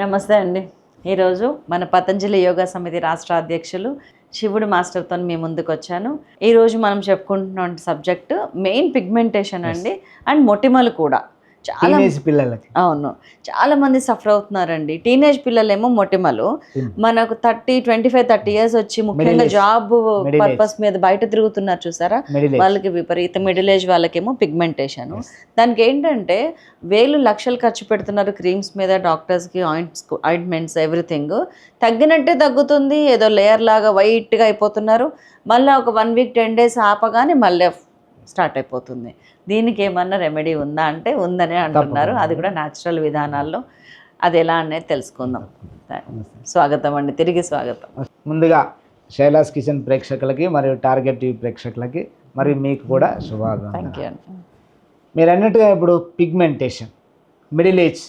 నమస్తే అండి. ఈరోజు మన పతంజలి యోగా సమితి రాష్ట్ర అధ్యక్షులు శివుడు మాస్టర్తో మీ ముందుకు వచ్చాను. ఈరోజు మనం చెప్పుకుంటున్న సబ్జెక్ట్ మెయిన్ పిగ్మెంటేషన్ అండి. అండ్ మొటిమలు కూడా. చాలా పిల్లలకి. అవును. చాలా మంది సఫర్ అవుతున్నారండి. టీనేజ్ పిల్లలేమో మొటిమలు. మనకు thirty twenty five thirty years వచ్చి ముఖ్యంగా. జాబ్. పర్పస్ మీద బయట తిరుగుతున్నారు చూసారా? వాళ్ళకి విపరీత మిడిల్ ఏజ్ వాళ్ళకేమో పిగ్మెంటేషన్ దానికి ఏంటంటే వేలు లక్షలు ఖర్చు పెడుతున్నారు క్రీమ్స్ మీద డాక్టర్స్కి ఆయింట్స్ ఆయింట్మెంట్స్ ఎవ్రీథింగ్ తగ్గినట్టే తగ్గుతుంది. ఏదో లేయర్ లాగా వైట్గా అయిపోతున్నారు. మళ్ళీ ఒక వన్ వీక్ టెన్ డేస్ ఆపగానే మళ్ళీ స్టార్ట్ అయిపోతుంది. దీనికి ఏమన్నా రెమెడీ ఉందా అంటే ఉందని అంటున్నారు. అది కూడా న్యాచురల్ విధానాల్లో. అది ఎలా అనేది తెలుసుకుందాం. స్వాగతం అండి. తిరిగి స్వాగతం. ముందుగా శైలాస్ కిచెన్ ప్రేక్షకులకి మరియు టార్గెట్ టీవీ ప్రేక్షకులకి మరియు మీకు కూడా శుభాకాంక్షలు. మీరు అన్నట్టుగా ఇప్పుడు పిగ్మెంటేషన్ మిడిల్ ఏజ్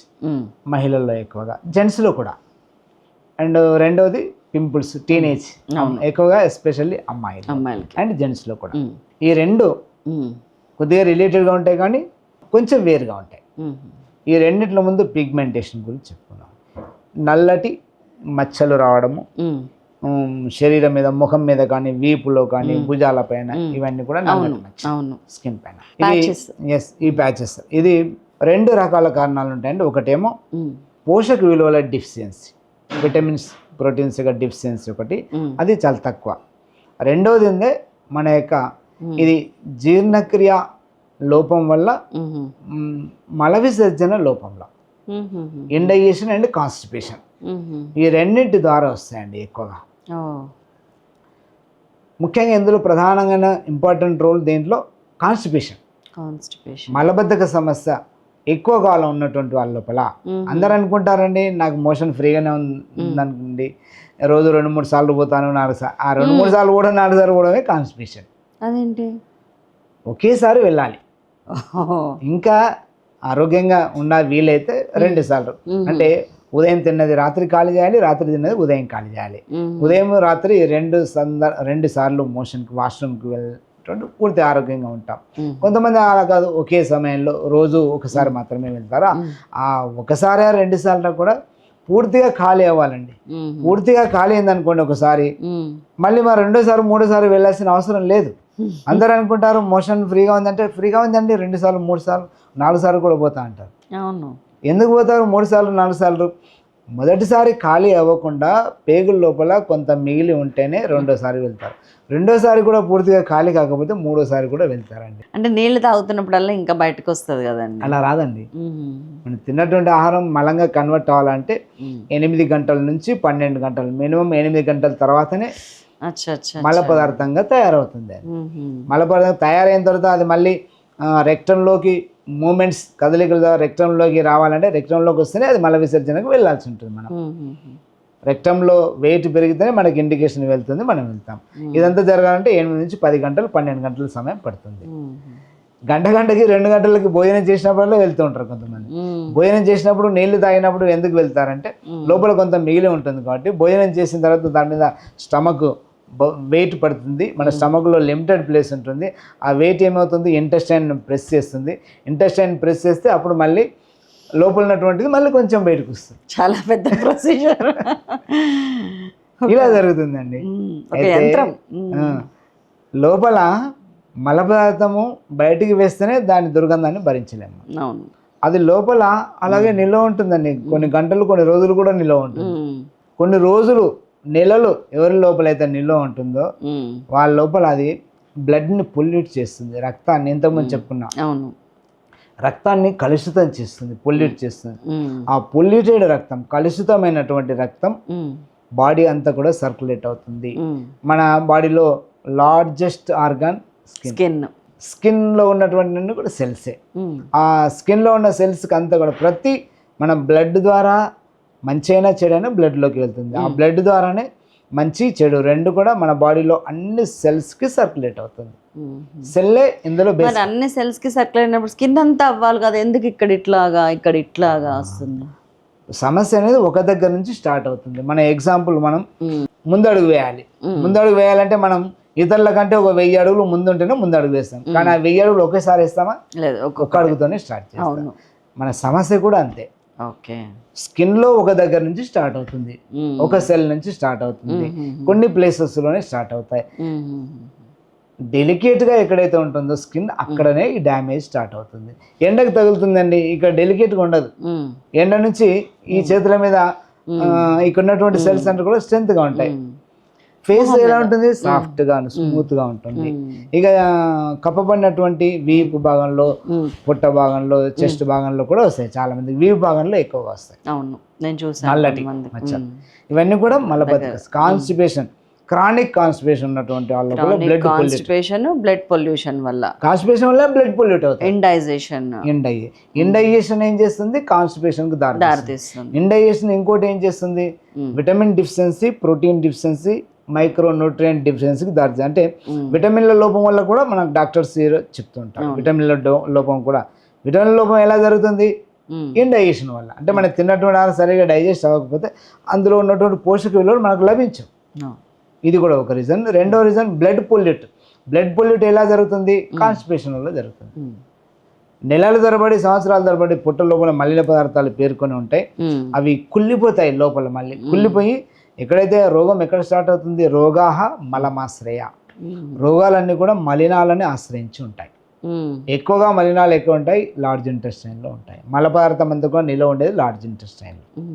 మహిళల్లో ఎక్కువగా జెంట్స్లో కూడా. అండ్ రెండవది పింపుల్స్ టీనేజ్ ఎక్కువగా ఎస్పెషల్లీ అమ్మాయిలు అమ్మాయిలకి. అండ్ జెంట్స్లో కూడా. ఈ రెండు కొద్దిగా రిలేటెడ్గా ఉంటాయి కానీ కొంచెం వేరుగా ఉంటాయి. ఈ రెండిట్ల ముందు పిగ్మెంటేషన్ గురించి చెప్పుకున్నాం నల్లటి మచ్చలు రావడము శరీరం మీద ముఖం మీద కానీ వీపులో కానీ భుజాల పైన ఇవన్నీ కూడా అవును స్కిన్ పైన. ఎస్ ఈ ప్యాచెస్ ఇది రెండు రకాల కారణాలు ఉంటాయండి. ఒకటేమో పోషక విలువల డిఫిషియన్సీ విటమిన్స్ ప్రోటీన్స్ యొక్క డిఫిషియన్సీ ఒకటి. అది చాలా తక్కువ. రెండవది ఉంది మన యొక్క ఇది జీర్ణక్రియ లోపం వల్ల మ్, మల విసర్జన లోపంలో. ఉమ్, ఇండైజేషన్ అండ్ కాన్స్టిపేషన్. ఈ రెండింటి ద్వారా వస్తాయండి ఎక్కువగా. ముఖ్యంగా ఇందులో ప్రధానంగా ఇంపార్టెంట్ రోల్ దేంట్లో? కాన్స్టిపేషన్. కాన్స్టిపేషన్ మలబద్ధక సమస్య ఎక్కువ కాలం ఉన్నటువంటి వాళ్ళ లోపల. అందరూ అనుకుంటారండి నాకు మోషన్ ఫ్రీగానే ఉందనుకోండి రోజు రెండు మూడు సార్లు పోతాను నాలుగు సార్లు ఆ రెండు మూడు సార్లు కూడా నాలుగు సార్లు పోవడమే కాన్స్టిపేషన్. అదేంటి? ఒకేసారి వెళ్ళాలి. ఇంకా ఆరోగ్యంగా ఉన్న వీలైతే రెండు సార్లు. అంటే ఉదయం తిన్నది రాత్రి ఖాళీ చేయాలి రాత్రి తిన్నది ఉదయం ఖాళీ చేయాలి. ఉదయం రాత్రి రెండు సంద రెండు సార్లు మోషన్కి వాష్రూమ్కి వెళ్ళేటువంటి పూర్తి ఆరోగ్యంగా ఉంటాం. కొంతమంది అలా కాదు ఒకే సమయంలో రోజు ఒకసారి మాత్రమే వెళ్తారా? ఆ ఒకసారి రెండు సార్లు కూడా పూర్తిగా ఖాళీ అవ్వాలండి. పూర్తిగా ఖాళీ అయిందనుకోండి ఒకసారి ఉమ్, మళ్ళీ మరి రెండోసారి మూడోసారి వెళ్ళాల్సిన అవసరం లేదు. అందరూ అనుకుంటారు మోషన్ ఫ్రీగా ఉందంటే ఫ్రీగా ఉందండి రెండు సార్లు మూడు సార్లు నాలుగు సార్లు కూడా పోతా అంటారు. అవును. ఎందుకు పోతారు? మూడు సార్లు నాలుగు సార్లు? మొదటిసారి ఖాళీ అవ్వకుండా పేగుల లోపల కొంత మిగిలి ఉంటేనే రెండోసారి వెళ్తారు. రెండోసారి కూడా పూర్తిగా ఖాళీ కాకపోతే మూడోసారి కూడా వెళ్తారండి. అంటే నీళ్ళు తాగుతున్నప్పుడల్లా ఇంకా బయటకు వస్తుంది కదండి. అలా రాదండి. మనం తిన్నటువంటి ఆహారం మలంగా కన్వర్ట్ అవ్వాలంటే ఎనిమిది గంటల నుంచి పన్నెండు గంటలు మినిమం ఎనిమిది గంటల తర్వాతనే మల పదార్థంగా తయారవుతుంది. మల పదార్థం తయారైన తర్వాత అది మళ్ళీ రెక్టంలోకి మూమెంట్స్ కదలికల ద్వారా రెక్టంలోకి రావాలంటే రెక్టంలోకి వస్తేనే అది మల విసర్జనకు వెళ్ళాల్సి ఉంటుంది మనం. రెక్టంలో వెయిట్ పెరిగితేనే మనకి ఇండికేషన్ వెళ్తుంది మనం వెళ్తాం. ఇదంతా జరగాలంటే ఎనిమిది నుంచి పది గంటలు పన్నెండు గంటల సమయం పడుతుంది. గంట గంటకి రెండు గంటలకి భోజనం చేసినప్పుడల్లా వెళ్తూ ఉంటారు కొంతమంది భోజనం చేసినప్పుడు నీళ్ళు తాగినప్పుడు ఎందుకు వెళ్తారంటే లోపల కొంత మిగిలి ఉంటుంది కాబట్టి భోజనం చేసిన తర్వాత దాని మీద స్టమక్ వెయిట్ పడుతుంది. మన స్టమక్లో లిమిటెడ్ ప్లేస్ ఉంటుంది. ఆ వెయిట్ ఏమవుతుంది? ఇంటెస్టైన్ ప్రెస్ చేస్తుంది. ఇంటెస్టైన్ ప్రెస్ చేస్తే అప్పుడు మళ్ళీ లోపల ఉన్నటువంటిది మళ్ళీ కొంచెం బయటకు వస్తుంది. చాలా పెద్ద ప్రొసీజర్. ఇలా జరుగుతుందండి. లోపల మల పదార్థము బయటికి వేస్తేనే దాని దుర్గంధాన్ని భరించలేము. అవును. అది లోపల అలాగే నిల్వ ఉంటుందండి. కొన్ని గంటలు కొన్ని రోజులు కూడా నిల్వ ఉంటుంది. కొన్ని రోజులు నెలలు ఎవరి లోపల అయితే నిల్వ ఉంటుందో వాళ్ళ లోపల అది బ్లడ్ని పొల్యూట్ చేస్తుంది. రక్తాన్ని ఇంతకుముందు చెప్పుకున్నాం. అవును. రక్తాన్ని కలుషితం చేస్తుంది పొల్యూట్ చేస్తుంది. ఆ పొల్యూటెడ్ రక్తం కలుషితమైనటువంటి రక్తం బాడీ అంతా కూడా సర్క్యులేట్ అవుతుంది. మన బాడీలో లార్జెస్ట్ ఆర్గాన్ స్కిన్. స్కిన్. స్కిన్లో ఉన్నటువంటి కూడా సెల్సే. ఆ స్కిన్లో ఉన్న సెల్స్కి అంతా కూడా ప్రతి మన బ్లడ్ ద్వారా మంచి అయినా చెడు అయినా బ్లడ్లోకి వెళ్తుంది. ఆ బ్లడ్ ద్వారానే మంచి చెడు రెండు కూడా మన బాడీలో అన్ని సెల్స్కి సర్క్యులేట్ అవుతుంది. సెల్లే ఇందులో అన్ని సెల్స్కి సర్కిల్ అయినప్పుడు స్కిన్ అంతా అవ్వాలి కదా ఎందుకు ఇక్కడ ఇట్లాగా ఇక్కడ ఇట్లాగా వస్తుంది? సమస్య అనేది ఒక దగ్గర నుంచి స్టార్ట్ అవుతుంది. మన ఎగ్జాంపుల్ మనం ముందడుగు వేయాలి. ముందడుగు వేయాలంటే మనం ఇతరుల కంటే ఒక వెయ్యి అడుగులు ముందుంటేనే ముందడుగు వేస్తాం. కానీ ఆ వెయ్యి అడుగులు ఒకేసారి వేస్తామా? లేదు ఒక్క ఒక్కొక్క అడుగుతోనే స్టార్ట్ చేస్తాం. మన సమస్య కూడా అంతే. ఓకే. స్కిన్లో ఒక దగ్గర నుంచి స్టార్ట్ అవుతుంది. ఒక సెల్ నుంచి స్టార్ట్ అవుతుంది. కొన్ని ప్లేసెస్లోనే స్టార్ట్ అవుతాయి. డెలికేట్గా ఎక్కడైతే ఉంటుందో స్కిన్ అక్కడనే ఈ డ్యామేజ్ స్టార్ట్ అవుతుంది. ఎండకు తగులుతుందండి ఇక్కడ డెలికేట్గా ఉండదు. ఎండ నుంచి ఈ చేతుల మీద ఇక్కడ ఉన్నటువంటి సెల్స్ అంటే కూడా స్ట్రెంత్గా ఉంటాయి. ఫేస్ ఎలా ఉంటుంది? సాఫ్ట్గా స్మూత్గా ఉంటుంది. ఇక ఆ, కప్పబడినటువంటి వీపు భాగంలో మ్మ్. పుట్ట భాగంలో చెస్ట్ భాగంలో కూడా వస్తాయి. చాలా మంది వీపు భాగంలో ఎక్కువగా వస్తాయి. అవును. నేను చూసాను నల్లటి. మచ్చలు ఇవన్నీ కూడా మలబద్ధకం కాన్స్టిపేషన్ క్రానిక్ కాన్స్టిపేషన్ ఉన్నటువంటి వాళ్ళు కూడా బ్లడ్ కాన్స్టిపేషన్ బ్లడ్ పొల్యూషన్ వల్ల. కాన్స్టిపేషన్ వల్ల బ్లడ్ పొల్యూట్ అవుతుంది. ఇండైజేషన్ ఇండై ఇండైజేషన్ ఏం చేస్తుంది? కాన్స్టిపేషన్కు దారి దారితీస్తుంది. ఇండైజేషన్ ఇంకోటి ఏం చేస్తుంది. Vitamin deficiency protein deficiency micronutrient డిఫిషియన్సీకి దారి అంటే. విటమిన్ల లోపం వల్ల కూడా మనకు డాక్టర్స్ చెప్తుంటారు. విటమిన్ల లోపం కూడా. విటమిన్ లోపం ఎలా జరుగుతుంది. ఇండైజేషన్ వల్ల. అంటే మనం తిన్నటువంటి ఆహారం సరిగా డైజెస్ట్ అవ్వకపోతే అందులో ఉన్నటువంటి పోషక విలువలు మనకు లభించవు. ఇది కూడా ఒక రీజన్ రెండో reason blood pollute blood pollute ఎలా జరుగుతుంది? కాన్స్టిపేషన్ వల్ల జరుగుతుంది. నెలల తరబడి సంవత్సరాల తరబడి పుట్ట లోపల మలిన పదార్థాలు పేర్కొని ఉంటాయి. అవి కుళ్ళిపోతాయి లోపల మళ్ళీ. కుళ్ళిపోయి ఎక్కడైతే రోగం ఎక్కడ స్టార్ట్ అవుతుంది? రోగాహ మలమాశ్రయ. రోగాలన్నీ కూడా మలినాలని ఆశ్రయించి ఉంటాయి. ఎక్కువగా మలినాలు ఎక్కువ ఉంటాయి లార్జ్ ఇంటెస్టైన్లో ఉంటాయి. మల పదార్థం అంతా కూడా నిల్వ ఉండేది లార్జ్ ఇంటెస్టైన్లో.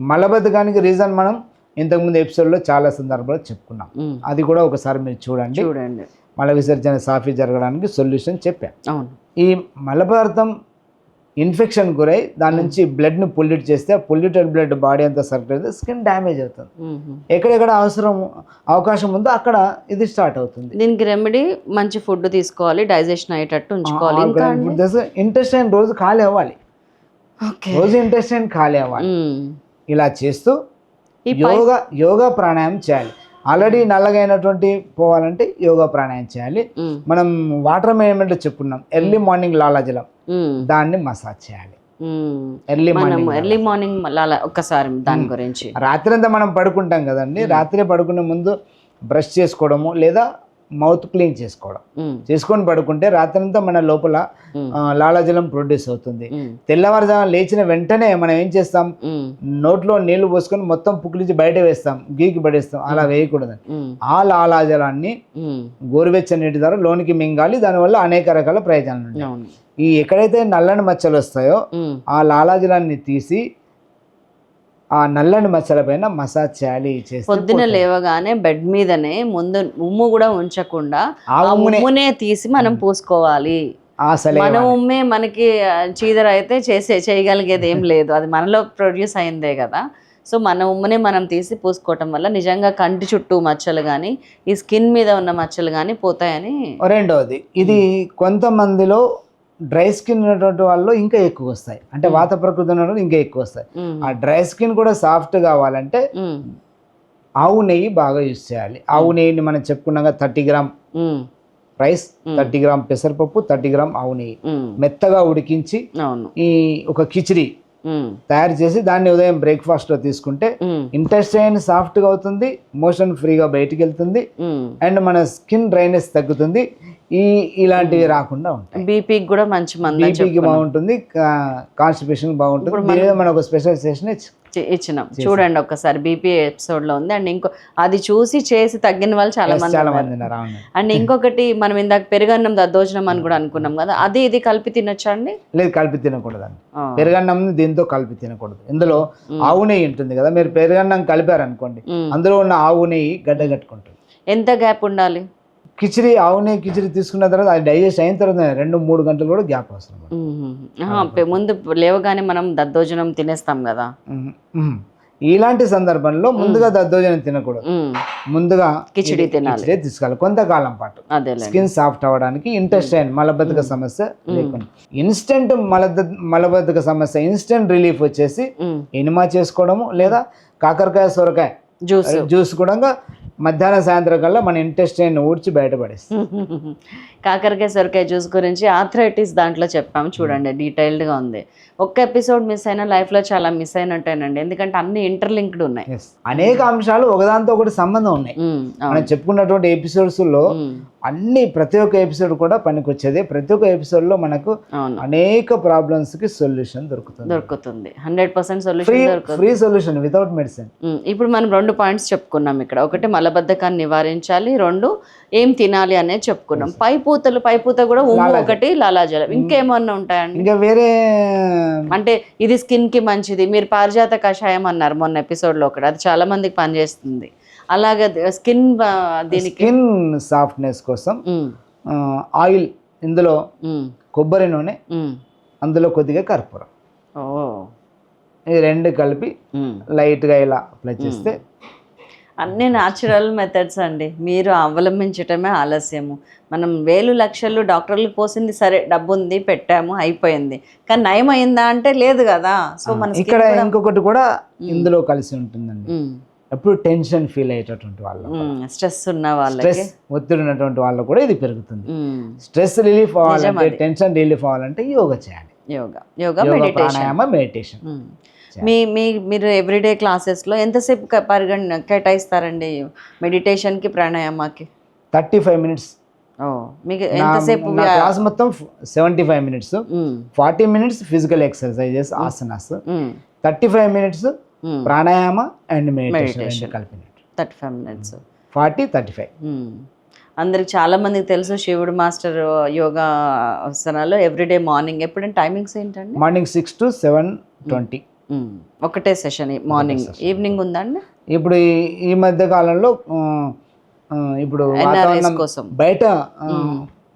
మలబద్ధకానికి రీజన్ మనం ఇంతకుముందు ఎపిసోడ్లో చాలా సందర్భాలు చెప్పుకున్నాం. అది కూడా ఒకసారి మీరు చూడండి. చూడండి. మల విసర్జన సాఫీ జరగడానికి సొల్యూషన్ చెప్పాం. అవును. ఈ మల పదార్థం ఇన్ఫెక్షన్ గురై దాని నుంచి బ్లడ్ని పొల్యూట్ చేస్తే పొల్యూటెడ్ బ్లడ్ బాడీ అంతా అయితే స్కిన్ డ్యామేజ్ అవుతుంది. ఎక్కడెక్కడ అవసరం అవకాశం ఉందో అక్కడ ఇది స్టార్ట్ అవుతుంది. దీనికి రెమెడీ మంచి ఫుడ్ తీసుకోవాలి డైజెషన్ అయ్యేటట్టు ఉంచుకోవాలి? ఇంటెస్టైన్ రోజు ఖాళీ అవ్వాలి. రోజు ఇంటెస్టైన్ ఖాళీ అవ్వాలి. ఇలా చేస్తూ యోగా యోగా ప్రాణాయామం చేయాలి. ఆల్రెడీ నల్లగా అయినటువంటి పోవాలంటే యోగా ప్రాణాయామం చేయాలి. మనం వాటర్ మేనేజ్మెంట్ చెప్పుకున్నాం. ఎర్లీ మార్నింగ్ లాలాజలం. దాన్ని మసాజ్ చేయాలి. ఎర్లీ మార్నింగ్ ఎర్లీ మార్నింగ్ అలా ఒక్కసారి దాని గురించి. రాత్రి అంతా మనం పడుకుంటాం కదండి. రాత్రి పడుకునే ముందు బ్రష్ చేసుకోవడము లేదా మౌత్ క్లీన్ చేసుకోవడం. చేసుకొని పడుకుంటే రాత్రంతా మన లోపల లాలాజలం ప్రొడ్యూస్ అవుతుంది. తెల్లవారుజామున లేచిన వెంటనే మనం ఏం చేస్తాం. నోట్లో నీళ్ళు పోసుకొని మొత్తం పుక్కిలించి బయట వేస్తాం గీకి పడేస్తాం అలా వేయకూడదు. ఆ లాలాజలాన్ని మ్మ్. గోరువెచ్చని నీటి ద్వారా లోనికి మింగాలి దానివల్ల అనేక రకాల ప్రయోజనాలు ఉంటాయి అవును ఈ ఎక్కడైతే నల్లని మచ్చలు వస్తాయో. ఆ లాలాజలాన్ని తీసి ఆ నల్లని మచ్చల పైన మసాజ్ చేయాలి పొద్దున లేవగానే బెడ్ మీదనే ముందు ఉమ్ము కూడా ఉంచకుండా ఆ ఉమ్మునే తీసి మనం పూసుకోవాలి. మన ఉమ్మే మనకి చీదర అయితే చేసే చేయగలిగేది ఏం లేదు. అది మనలో ప్రొడ్యూస్ అయిందే కదా. సో మన ఉమ్మునే మనం తీసి పూసుకోవటం వల్ల నిజంగా కంటి చుట్టూ మచ్చలు కానీ ఈ స్కిన్ మీద ఉన్న మచ్చలు కానీ పోతాయని రెండవది ఇది కొంతమందిలో డ్రై స్కిన్ ఉన్నటువంటి వాళ్ళు ఇంకా ఎక్కువ వస్తాయి అంటే వాత ప్రకృతి ఉన్న వాళ్ళు ఇంకా ఎక్కువ వస్తాయి. ఆ డ్రై స్కిన్ కూడా సాఫ్ట్ కావాలంటే. ఆవు నెయ్యి బాగా యూజ్ చేయాలి ఆవు నెయ్యిని మనం చెప్పుకున్నాక thirty gram. Rice thirty gram పెసరపప్పు థర్టీ గ్రామ్ ఆవు నెయ్యి. మెత్తగా ఉడికించి ఈ ఒక కిచిడి. తయారు చేసి దాన్ని ఉదయం బ్రేక్ఫాస్ట్లో తీసుకుంటే మ్మ్. ఇంటెస్టైన్ సాఫ్ట్గా అవుతుంది మోషన్ ఫ్రీగా బయటికి వెళ్తుంది. అండ్ మన స్కిన్ డ్రైనెస్ తగ్గుతుంది ఈ ఇలాంటివి రాకుండా ఉంటాయి. బీపీకి కూడా మంచి మంది బీపీకి బాగుంటుంది కాన్స్టిపేషన్ బాగుంటుంది. మనం ఒక స్పెషల్ సెషన్ ఇచ్చినాం. చూడండి ఒక్కసారి బీపీ ఎపిసోడ్లో ఉంది. అండ్ ఇంకో అది చూసి చేసి తగ్గిన వాళ్ళు చాలా మంది అండ్ ఇంకొకటి మనం ఇందాక పెరుగన్నం దద్దోజనం అని కూడా అనుకున్నాం కదా అది ఇది కలిపి తినొచ్చా అండి? లేదు కలిపి తినకూడదండి. ఆ. పెరుగన్నం దీంతో కలిపి తినకూడదు. ఇందులో ఆవు నెయ్యి ఉంటుంది కదా మీరు పెరుగన్నం కలిపారనుకోండి. అందులో ఉన్న ఆవు నెయ్యి గడ్డ కట్టుకుంటుంది. ఎంత గ్యాప్ ఉండాలి? కిచిడి ఆవు నెయ్యి కిచిడి తీసుకున్న తర్వాత అది డైజెస్ట్ అయిన తర్వాత రెండు మూడు గంటలు కూడా గ్యాప్ అవసరం ముందు లేవగానే మనం దద్దోజనం తినేస్తాం కదా. ఇలాంటి సందర్భంలో ముందుగా దద్దోజనం తినకూడదు. ముందుగా కిచిడి తినాలి. తీసుకోవాలి. కొంతకాలం పాటు. స్కిన్ సాఫ్ట్ అవ్వడానికి ఇంటెస్టైన్ మలబద్ధక సమస్య లేకుండా. ఇన్స్టెంట్ మల మలబద్ధక సమస్య ఇన్స్టెంట్ రిలీఫ్ వచ్చేసి. ఎనిమా చేసుకోవడము లేదా కాకరకాయ సొరకాయ జ్యూస్. జ్యూస్ కూడా మధ్యాహ్నం సాయంత్రం కల్లా మన ఇంటెస్టైన్ ఊడ్చి బయటపడేస్తాం కాకరకాయ సొరకాయ జ్యూస్ గురించి ఆథరైటిస్ దాంట్లో చెప్పాము. చూడండి డీటెయిల్డ్గా ఉంది. ఒక్క ఎపిసోడ్ మిస్ అయినా లైఫ్లో చాలా మిస్ అయినట్టేనండి. ఎందుకంటే అన్ని ఇంటర్లింక్డ్ ఉన్నాయి. అనేక అంశాలు ఒకదాంతో ఒకటి సంబంధం ఉన్నాయి. అవును. మనం చెప్పుకున్నటువంటి ఎపిసోడ్స్లో ఉమ్, అన్ని ప్రతి ఒక్క ఎపిసోడ్ కూడా పనికొచ్చేది. ప్రతి ఒక్క ఎపిసోడ్లో మనకు అనేక ప్రాబ్లమ్స్కి సొల్యూషన్ దొరుకుతుంది. దొరుకుతుంది. హండ్రెడ్ పర్సెంట్ సొల్యూషన్ దొరుకుతుంది. ఫ్రీ సొల్యూషన్ వితౌట్ మెడిసిన్ ఇప్పుడు మనం రెండు పాయింట్స్ చెప్పుకున్నాం ఇక్కడ. ఒకటి మలబద్ధకాన్ని నివారించాలి. రెండు ఏం తినాలి అనేది చెప్పుకున్నాం. పై పూతలు పై పూత కూడా ఒకటి లాలాజలం. ఇంకేమన్నా ఉంటాయండి? ఇంకా వేరే అంటే ఇది స్కిన్కి మంచిది. మీరు పారిజాత కషాయం అన్నారు మొన్న ఎపిసోడ్లో ఒకటి అది చాలా మందికి పనిచేస్తుంది. అలాగే స్కిన్ దీనికి స్కిన్ సాఫ్ట్నెస్ కోసం ఆయిల్ ఇందులో కొబ్బరి నూనె. అందులో కొద్దిగా కర్పూరం. ఈ రెండు కలిపి. లైట్గా ఇలా అప్లై చేస్తే అన్ని న్యాచురల్ మెథడ్స్ అండి. మీరు అవలంబించటమే ఆలస్యము. మనం వేలు లక్షలు డాక్టర్లకు పోసింది సరే డబ్బు ఉంది పెట్టాము అయిపోయింది. కానీ నయం అయిందా అంటే లేదు కదా. సో మన ఇక్కడ కూడా- ఇంకొకటి కూడా ఇందులో కలిసి ఉంటుందండి. ఎప్పుడు టెన్షన్ ఫీల్ అయ్యేటటువంటి వాళ్ళు స్ట్రెస్ ఉన్న వాళ్ళకి. స్ట్రెస్ ఒత్తిడి ఉన్నటువంటి వాళ్ళు కూడా ఇది పెరుగుతుంది. స్ట్రెస్ రిలీఫ్ అవ్వాలంటే టెన్షన్ రిలీఫ్ అవ్వాలంటే యోగా చేయాలి. యోగా. యోగా మెడిటేషన్ మెడిటేషన్ మీ మీ మీరు ఎవ్రీడే క్లాసెస్లో ఎంతసేపు పరిగణ కేటాయిస్తారండి మెడిటేషన్కి ప్రాణాయామకి? Thirty five minutes. మీకు ఎంతసేపు క్లాస్ మొత్తం seventy five minutes. Forty minutes physical exercises asanas. Thirty five minutes. Pranayama and meditation కలిపినట్టు thirty five minutes. Forty thirty five. అందరికి చాలా మందికి తెలుసు శివుడు మాస్టర్ యోగా ఆసనాలు ఎవ్రీడే మార్నింగ్. ఎప్పుడంటే టైమింగ్స్ ఏంటండి? Morning six to seven twenty. ఒకటే సెషన్ మార్నింగ్ ఈవినింగ్ ఉందండి? ఇప్పుడు ఈ- మధ్య కాలంలో ఇప్పుడు వాతావరణం కోసం. బయట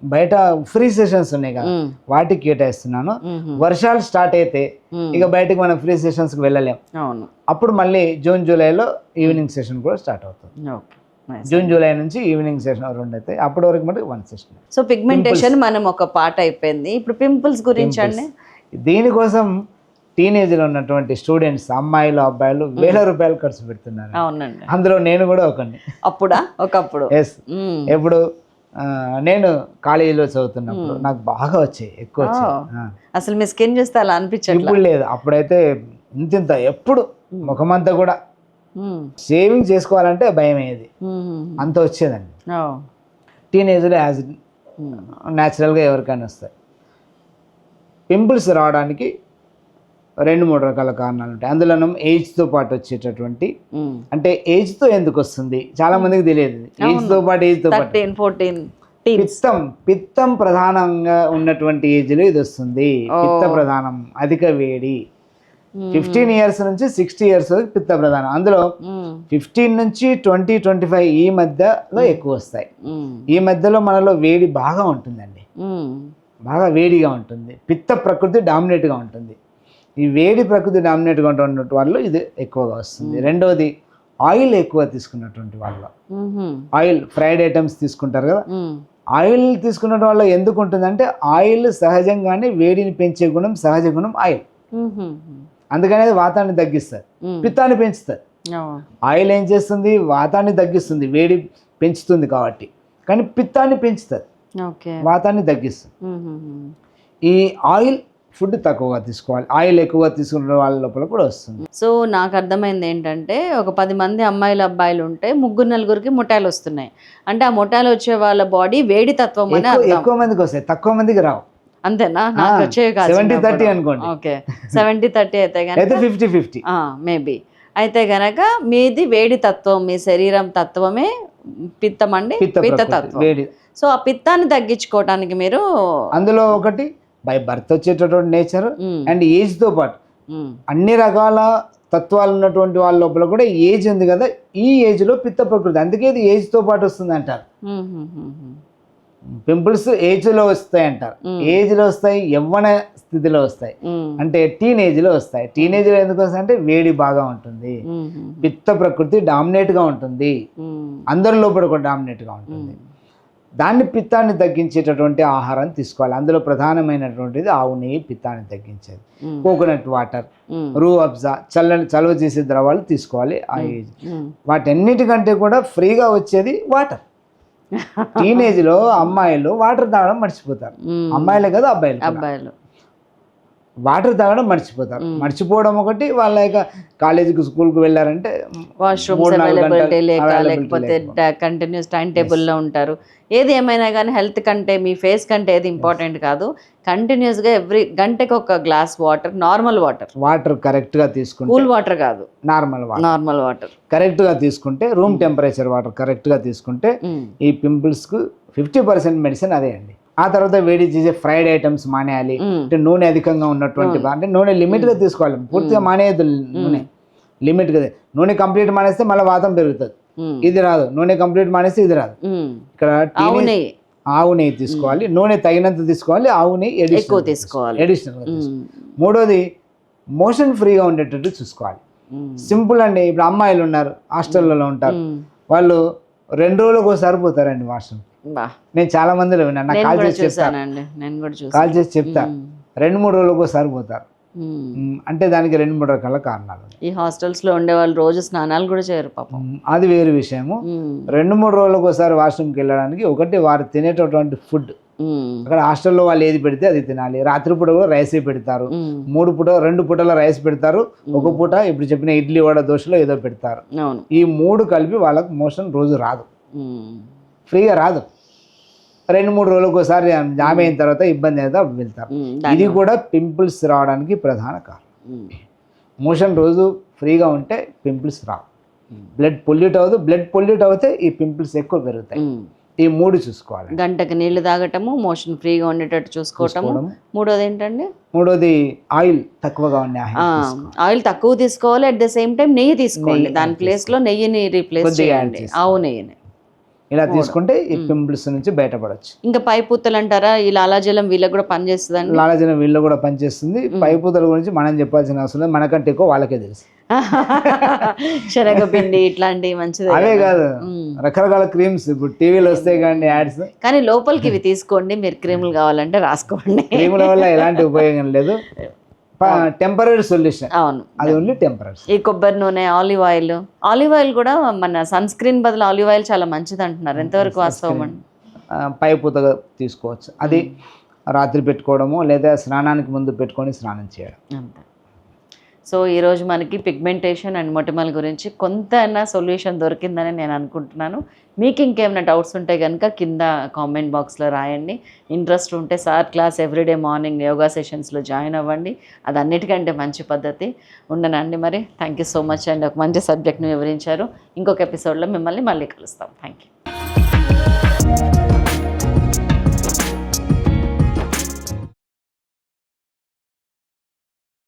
బయట ఫ్రీ సెషన్స్ ఉన్నాయి కదా. వాటికి కేటాయిస్తున్నాను. వర్షాలు స్టార్ట్ అయితే. ఇక బయటకు మనం ఫ్రీ సెషన్స్కి వెళ్ళలేం. అవును. అప్పుడు మళ్ళీ జూన్ జూలైలో ఈవినింగ్ సెషన్ కూడా స్టార్ట్ అవుతుంది. జూన్ జూలై నుంచి ఈవినింగ్ సెషన్ రెండు అయితే అప్పటి వరకు మటుకు వన్ సెషన్ సో పిగ్మెంటేషన్ మనం ఒక పార్ట్ అయిపోయింది. ఇప్పుడు పింపుల్స్ గురించి అండి? దీనికోసం టీనేజ్లో ఉన్నటువంటి స్టూడెంట్స్ అమ్మాయిలు అబ్బాయిలు వేల రూపాయలు ఖర్చు పెడుతున్నారు. అవునండి. అందులో నేను కూడా ఒకరిని అప్పుడా? ఒకప్పుడు? ఎస్. ఎప్పుడు? నేను కాలేజీలో చదువుతున్నప్పుడు నాకు బాగా వచ్చాయి ఎక్కువ వచ్చాయి. అసలు మీ స్కిన్ చూస్తే అలా అనిపించట్లా? ఇప్పుడు లేదు. అప్పుడైతే ఇంత ఇంత ఎప్పుడు ముఖమంతా కూడా. షేవింగ్ చేసుకోవాలంటే భయం అయ్యేది. అంత వచ్చేదండి. టీనేజ్లో యాజ్. న్యాచురల్గా ఎవరికైనా వస్తాయి. పింపుల్స్ రావడానికి రెండు మూడు రకాల కారణాలు ఉంటాయి. అందులో ఏజ్తో పాటు వచ్చేటటువంటి. అంటే ఏజ్తో ఎందుకు వస్తుంది? చాలా మందికి తెలియదు. ఏజ్తో పాటు ఏజ్తో పాటు. ఫోర్టీన్ టీన్ పిత్తం పిత్తం ప్రధానంగా ఉన్నటువంటి ఏజ్లో ఇది వస్తుంది. పిత్త ప్రధానం అధిక వేడి. ఫిఫ్టీన్ ఇయర్స్ నుంచి సిక్స్టీ ఇయర్స్ వరకు పిత్త ప్రధానం. అందులో. ఫిఫ్టీన్ నుంచి ట్వంటీ ట్వంటీ ఫైవ్ ఈ మధ్యలో ఎక్కువ వస్తాయి. ఈ మధ్యలో మనలో వేడి బాగా ఉంటుందండి. బాగా వేడిగా ఉంటుంది. పిత్త ప్రకృతి డామినేట్గా ఉంటుంది. ఈ వేడి ప్రకృతి డామినేట్గా ఉన్నటువంటి వాళ్ళు ఇది ఎక్కువగా వస్తుంది. రెండవది ఆయిల్ ఎక్కువ తీసుకున్నటువంటి వాళ్ళు. ఆయిల్ ఫ్రైడ్ ఐటమ్స్ తీసుకుంటారు కదా. ఆయిల్ తీసుకున్న వల్ల ఎందుకు ఉంటుందంటే ఆయిల్ సహజంగానే వేడిని పెంచే గుణం సహజ గుణం ఆయిల్ మ్మ్. అందుకని అది వాతాన్ని తగ్గిస్తుంది మ్మ్. పిత్తాన్ని పెంచుతుంది ఓ. ఆయిల్ ఏం చేస్తుంది? వాతాన్ని తగ్గిస్తుంది. వేడి పెంచుతుంది కాబట్టి. కానీ పిత్తాన్ని పెంచుతుంది ఓకే. వాతాన్ని తగ్గిస్తుంది. ఈ ఆయిల్ ఫుడ్ తక్కువగా తీసుకోవాలి ఆయిల్ ఎక్కువగా తీసుకున్న వాళ్ళ లోపల కూడా వస్తుంది. సో నాకు అర్థమైంది ఏంటంటే ఒక పది మంది అమ్మాయిలు అబ్బాయిలు ఉంటే ముగ్గురు నలుగురికి ముఠాలు వస్తున్నాయి. అంటే ఆ ముఠాలు వచ్చే వాళ్ళ బాడీ వేడి తత్వం అని ఎక్కువ మందికి వస్తాయి తక్కువ మందికి రావు. అంతేనా? నాకు వచ్చేవి కాదు సెవెంటీ. థర్టీ అనుకోండి. ఓకే సెవెంటీ థర్టీ అయితే ఫిఫ్టీ ఫిఫ్టీ మేబీ అయితే గనక మీది వేడి తత్వం మీ శరీరం తత్వమే పిత్తం అండి పిత్త తత్వం. సో ఆ పిత్తాన్ని తగ్గించుకోవడానికి మీరు అందులో ఒకటి బై బర్త్ వచ్చేటటువంటి నేచర్ అండ్ ఏజ్తో పాటు. మ్మ్, అన్ని రకాల తత్వాలు ఉన్నటువంటి వాళ్ళ లోపల కూడా ఏజ్ ఉంది కదా ఈ ఏజ్లో పిత్త ప్రకృతి. అందుకే ఇది ఏజ్తో పాటు వస్తుంది అంటారు. పింపుల్స్ ఏజ్లో వస్తాయి అంటారు. ఏజ్లో వస్తాయి యవ్వన స్థితిలో వస్తాయి. అంటే టీనేజ్లో వస్తాయి. టీనేజ్లో ఎందుకు వస్తాయి అంటే వేడి బాగా ఉంటుంది. పిత్త ప్రకృతి డామినేట్గా ఉంటుంది. అందరి లోపల కూడా డామినేట్గా ఉంటుంది. దాన్ని పిత్తాన్ని తగ్గించేటటువంటి ఆహారం తీసుకోవాలి అందులో ప్రధానమైనటువంటిది ఆవు నెయ్యి పిత్తాన్ని తగ్గించేది. కోకోనట్ వాటర్ రూ అబ్జా చల్లని చలువ చేసే ద్రవాలు తీసుకోవాలి ఆ ఏజ్. వాటన్నిటికంటే కూడా ఫ్రీగా వచ్చేది వాటర్ టీనేజ్లో అమ్మాయిలు వాటర్ తాగడం మర్చిపోతారు మ్మ్. అమ్మాయిలే కదా అబ్బాయిలు. అబ్బాయిలు వాటర్ తాగడం మర్చిపోతారు. మర్చిపోవడం ఒకటి వాళ్ళ యొక్క కాలేజీకి స్కూల్కి వెళ్ళారంటే వాష్రూమ్స్ అవైలబిలిటీ లేక లేకపోతే. కంటిన్యూస్ టైం టేబుల్లో ఉంటారు. ఏది ఏమైనా కానీ హెల్త్ కంటే మీ ఫేస్ కంటే ఏది ఇంపార్టెంట్ కాదు. కంటిన్యూస్గా ఎవ్రీ గంటకి ఒక glass water normal water. Water కరెక్ట్గా తీసుకుంటే కూల్ వాటర్ కాదు. Normal water. Normal water. కరెక్ట్గా తీసుకుంటే రూమ్ టెంపరేచర్ వాటర్ కరెక్ట్గా తీసుకుంటే ఈ పింపుల్స్కు ఫిఫ్టీ పర్సెంట్ మెడిసిన్ అదే అండి. ఆ తర్వాత వేడి చేసే ఫ్రైడ్ ఐటమ్స్ మానేయాలి. అంటే నూనె అధికంగా ఉన్నటువంటి అంటే నూనె లిమిట్గా తీసుకోవాలి. పూర్తిగా మానేయద్దు నూనె. లిమిట్గా నూనె కంప్లీట్ మానేస్తే మళ్ళీ వాతం పెరుగుతుంది. ఇది రాదు. నూనె కంప్లీట్ మానేస్తే ఇది రాదు. ఇక్కడ ఆవు నెయ్యి- తీసుకోవాలి. నూనె తగినంత తీసుకోవాలి. ఆవు నెయ్యి ఎక్కువ తీసుకోవాలి. అడిషనల్గా మూడోది మోషన్ ఫ్రీగా ఉండేటట్టు చూసుకోవాలి. సింపుల్ అండి. ఇప్పుడు అమ్మాయిలు ఉన్నారు హాస్టల్లో ఉంటారు. వాళ్ళు రెండు రోజులకు ఒకసారి పోతారండి వాష్రూమ్ నేను చాలా మందిలో విన్నాను నాకు కాల్ చేసి చెప్తా. చూసానండి. నేను కూడా చూసాను కాల్ చేసి చెప్తా. రెండు మూడు రోజులకు ఒకసారి పోతారు అంటే దానికి రెండు మూడు రకాల కారణాలు. ఈ హాస్టల్స్లో ఉండే వాళ్ళు రోజు స్నానాలు కూడా చేయరు పాపం. అది వేరు విషయము. రెండు మూడు రోజులకు ఒకసారి వాష్రూమ్కి వెళ్ళడానికి ఒకటి వారు తినేటటువంటి ఫుడ్. అక్కడ హాస్టల్లో వాళ్ళు ఏది పెడితే అది తినాలి. రాత్రిపూట కూడా రైసే పెడతారు. మూడు పూట రెండు పూటల రైస్ పెడతారు. ఒక పూట ఇప్పుడు చెప్పిన ఇడ్లీ వడ దోశలో ఏదో పెడతారు. ఈ మూడు కలిపి వాళ్ళకు మోషన్ రోజు రాదు. ఫ్రీగా రాదు. రెండు మూడు రోజులకు ఒకసారి జామ్ అయిన తర్వాత ఇబ్బంది అయితే అప్పుడు వెళ్తారు. ఇది కూడా పింపుల్స్ రావడానికి ప్రధాన కారణం. మోషన్ రోజు ఫ్రీగా ఉంటే పింపుల్స్ రావు. బ్లడ్ పొల్యూట్ అవ్వదు. బ్లడ్ పొల్యూట్ అవుతే ఈ పింపుల్స్ ఎక్కువ పెరుగుతాయి. ఈ మూడు చూసుకోవాలి. గంటకి నీళ్ళు తాగటము మోషన్ ఫ్రీగా ఉండేటట్టు చూసుకోవటము. మూడోది ఏంటండి? మూడోది ఆయిల్ తక్కువగా ఉండే ఆయిల్ తక్కువ తీసుకోవాలి. అట్ ద సేమ్ టైం నెయ్యి తీసుకోండి దాని ప్లేస్లో నెయ్యిని రీప్లేస్ చేయండి. ఆవు నెయ్యిని. ఇలా తీసుకుంటే ఈ పింపుల్స్ నుంచి బయటపడవచ్చు ఇంకా పైపుత్తలు అంటారా ఈ లాలాజలం వీళ్ళకి కూడా పనిచేస్తుందండి లాలజన వీళ్ళు కూడా పనిచేస్తుంది. పైపుతల గురించి మనం చెప్పాల్సిన అవసరం లేదు. మనకంటే ఎక్కువ వాళ్ళకే తెలుసు. శనగపిండి ఇట్లాంటివి మంచిది అవే కాదు. రకరకాల క్రీమ్స్. ఇప్పుడు టీవీలో వస్తాయి కానీ యాడ్స్. కానీ లోపలికి ఇవి తీసుకోండి. మీరు క్రీములు కావాలంటే రాసుకోండి. క్రీముల వల్ల ఎలాంటి ఉపయోగం లేదు. టెంపరీ సొల్యూషన్ అవును. అది ఓన్లీ టెంపరీ ఈ కొబ్బరి నూనె ఆలివ్ ఆయిల్. ఆలివ్ ఆయిల్ కూడా మన సన్ స్క్రీన్ బదులు ఆలివ్ ఆయిల్ చాలా మంచిది అంటున్నారు. ఎంతవరకు వాస్తవం అండి? పైపుతగా తీసుకోవచ్చు. అది రాత్రి పెట్టుకోవడము లేదా స్నానానికి ముందు పెట్టుకొని స్నానం చేయడం. అంతే. సో ఈరోజు మనకి పిగ్మెంటేషన్ అండ్ మొటిమల గురించి కొంత అయినా సొల్యూషన్ దొరికిందని నేను అనుకుంటున్నాను. మీకు ఇంకేమైనా డౌట్స్ ఉంటే కనుక కింద కామెంట్ బాక్స్లో రాయండి. ఇంట్రెస్ట్ ఉంటే sir class everyday morning yoga సెషన్స్లో join అవ్వండి. అది అన్నిటికంటే మంచి పద్ధతి. ఉండనండి మరి. థ్యాంక్ యూ సో మచ్ అండి ఒక మంచి సబ్జెక్ట్ని వివరించారు. ఇంకొక ఎపిసోడ్లో మిమ్మల్ని మళ్ళీ కలుస్తాం. Thank you